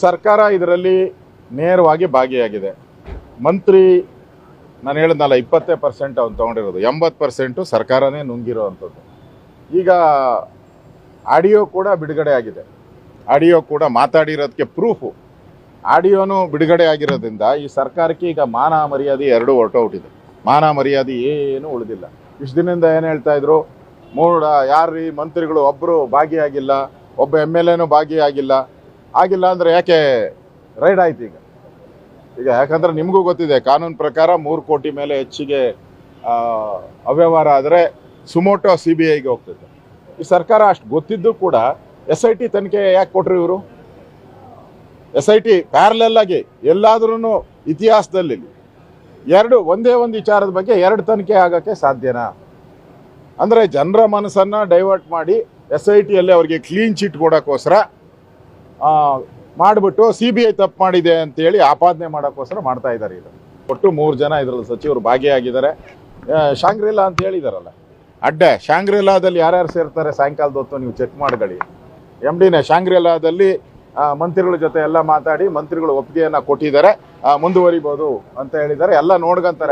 ಸರ್ಕಾರ ಇದರಲ್ಲಿ ನೇರವಾಗಿ ಭಾಗಿಯಾಗಿದೆ. ಮಂತ್ರಿ, ನಾನು ಹೇಳಿದ್ನಲ್ಲ, ಇಪ್ಪತ್ತೇ ಪರ್ಸೆಂಟ್ ಅವ್ನು ತೊಗೊಂಡಿರೋದು. ಎಂಬತ್ತು ಪರ್ಸೆಂಟು ಸರ್ಕಾರನೇ ನುಂಗಿರೋ ಅಂಥದ್ದು. ಈಗ ಆಡಿಯೋ ಕೂಡ ಬಿಡುಗಡೆ ಆಗಿದೆ. ಆಡಿಯೋ ಕೂಡ ಮಾತಾಡಿರೋದಕ್ಕೆ ಪ್ರೂಫು ಆಡಿಯೋನು ಬಿಡುಗಡೆ ಆಗಿರೋದ್ರಿಂದ ಈ ಸರ್ಕಾರಕ್ಕೆ ಈಗ ಮಾನ ಮರ್ಯಾದೆ ಎರಡೂ ಹೊರಟೋಗ್ಬಿಟ್ಟಿದೆ ಮಾನ ಮರ್ಯಾದೆ ಏನು ಉಳಿದಿಲ್ಲ. ಇಷ್ಟು ದಿನದಿಂದ ಏನು ಹೇಳ್ತಾ ಇದ್ರು? ಮೂಡ, ಯಾರ್ರೀ ಮಂತ್ರಿಗಳು ಒಬ್ಬರು ಭಾಗಿಯಾಗಿಲ್ಲ. ಒಬ್ಬ ಎಂ ಎಲ್ ಎನೂ ಭಾಗಿಯಾಗಿಲ್ಲ. ಆಗಿಲ್ಲ ಅಂದರೆ ಯಾಕೆ ರೈಡ್ ಆಯ್ತು ಈಗ? ಈಗ ಯಾಕಂದ್ರೆ ನಿಮಗೂ ಗೊತ್ತಿದೆ, ಕಾನೂನು ಪ್ರಕಾರ ಮೂರು ಕೋಟಿ ಮೇಲೆ ಹೆಚ್ಚಿಗೆ ಅವ್ಯವಹಾರ ಆದರೆ ಸುಮೋಟೋ ಸಿ ಬಿ ಐಗೆ ಹೋಗ್ತದೆ. ಈ ಸರ್ಕಾರ ಅಷ್ಟು ಗೊತ್ತಿದ್ದು ಕೂಡ ಎಸ್ ಐ ಟಿ ತನಿಖೆ ಯಾಕೆ ಕೊಟ್ರು ಇವರು? ಎಸ್ ಐ ಟಿ ಪ್ಯಾರ್ಲೆಲ್ಲಾಗಿ ಎಲ್ಲಾದ್ರೂ ಇತಿಹಾಸದಲ್ಲಿ ಎರಡು, ಒಂದೇ ಒಂದು ವಿಚಾರದ ಬಗ್ಗೆ ಎರಡು ತನಿಖೆ ಆಗೋಕ್ಕೆ ಸಾಧ್ಯನಾ? ಅಂದರೆ ಜನರ ಮನಸ್ಸನ್ನು ಡೈವರ್ಟ್ ಮಾಡಿ ಎಸ್ ಐ ಟಿಯಲ್ಲಿ ಅವರಿಗೆ ಕ್ಲೀನ್ ಚಿಟ್ ಕೊಡೋಕ್ಕೋಸ್ಕರ ಮಾಡಿಬಿಟ್ಟು ಸಿ ಬಿ ಐ ತಪ್ಪು ಮಾಡಿದೆ ಅಂತೇಳಿ ಆಪಾದನೆ ಮಾಡೋಕ್ಕೋಸ್ಕರ ಮಾಡ್ತಾ ಇದ್ದಾರೆ ಇದು. ಒಟ್ಟು ಮೂರು ಜನ ಇದರಲ್ಲಿ ಸಚಿವರು ಭಾಗಿಯಾಗಿದ್ದಾರೆ. ಶಾಂಗ್ರಿಲಾ ಅಂತ ಹೇಳಿದಾರಲ್ಲ. ಅಡ್ಡ ಶಾಂಗ್ರಿಲಾದಲ್ಲಿ ಯಾರ್ಯಾರು ಸೇರ್ತಾರೆ ಸಾಯಂಕಾಲದ ಹೊತ್ತು ನೀವು ಚೆಕ್ ಮಾಡ್ಕೊಳ್ಳಿ. ಎಂ ಡಿನ ಶಾಂಗ್ರಿಲಾದಲ್ಲಿ ಮಂತ್ರಿಗಳ ಜೊತೆ ಎಲ್ಲ ಮಾತಾಡಿ ಮಂತ್ರಿಗಳು ಒಪ್ಪಿಗೆಯನ್ನು ಕೊಟ್ಟಿದ್ದಾರೆ. ಮುಂದುವರಿಬೋದು ಅಂತ ಹೇಳಿದ್ದಾರೆ. ಎಲ್ಲ ನೋಡ್ಕೊಂತಾರೆ.